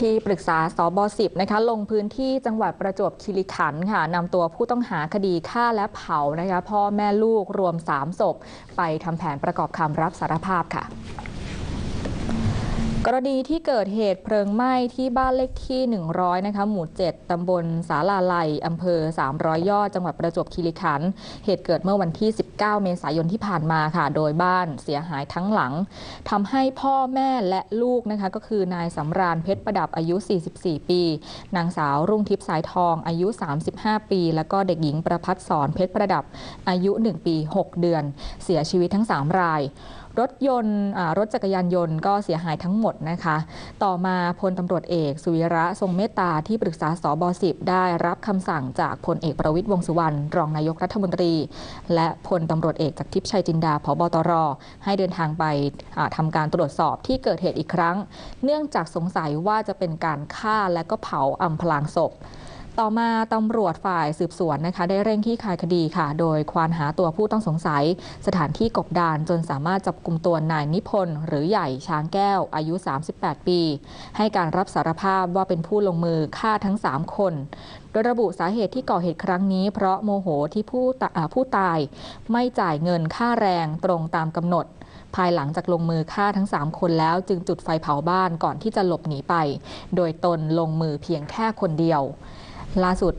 ที่ปรึกษาสบ10นะคะลงพื้นที่จังหวัดประจวบคีรีขันธ์ค่ะนำตัวผู้ต้องหาคดีฆ่าและเผานะคะพ่อแม่ลูกรวม 3 ศพ ไปทำแผนประกอบคำรับสารภาพค่ะ กรณีที่เกิดเหตุเพลิงไหม้ที่บ้านเลขที่ 100 นะคะ หมู่ 7 ตำบลสาลาไลอำเภอ 300 ยอด จังหวัดประจวบคีรีขันธ์ เหตุเกิดเมื่อวันที่ 19 เมษายนที่ผ่านมาค่ะ โดยบ้านเสียหายทั้งหลังทำให้พ่อแม่และลูกนะคะ ก็คือนายสำราญเพชรประดับอายุ 44 ปี นางสาวรุ่งทิพย์สายทองอายุ 35 ปี แล้วก็เด็กหญิงประพัฒสอนเพชรประดับอายุ 1 ปี 6 เดือน เสียชีวิตทั้ง 3 ราย รถยนต์รถจักรยานยนต์ก็เสียหายทั้งหมดนะคะ ต่อมาพลตำรวจเอก สุวิระทรงเมตตาที่ปรึกษาสบ10ได้รับคำสั่งจากพลเอกประวิตยวงษ์สุวรรณรองนายกรัฐมนตรี และพลตำรวจเอกจากทิพย์ชัยจินดาผบตร ให้เดินทางไปอ่าทำการตรวจสอบที่เกิดเหตุอีกครั้ง เนื่องจากสงสัยว่าจะเป็นการฆ่าและก็เผาอำพรางศพ ต่อมาตำรวจฝ่ายสืบสวนนะคะ ได้เร่งคลี่คายคดีค่ะ โดยควานหาตัวผู้ต้องสงสัย สถานที่กบดานจนสามารถจับกลุ่มตัวนายนิพนธ์หรือใหญ่ช้างแก้วอายุ 38 ปี ให้การรับสารภาพว่าเป็นผู้ลงมือฆ่าทั้ง 3 คน โดยระบุสาเหตุที่ก่อเหตุครั้งนี้ เพราะโมโหที่ผู้ตาอ่าผู้ตาย ไม่จ่ายเงินค่าแรงตรงตามกำหนดภายหลังจากลงมือฆ่าทั้ง 3 คนแล้วจึงจุดไฟเผาบ้านก่อนที่จะหลบหนีไป โดยตนลงมือเพียงแค่คนเดียว ล่าสุด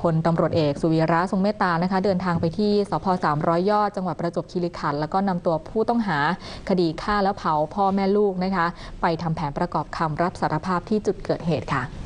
พลตำรวจเอกสุวีระทรงเมตตานะคะเดินทางไปที่สพ300 ยอด จังหวัดประจวบคีรีขันธ์แล้วก็นำตัวผู้ต้องหาคดีฆ่าแล้วเผาพ่อแม่ลูกนะคะ ไปทำแผนประกอบคำรับสารภาพที่จุดเกิดเหตุค่ะ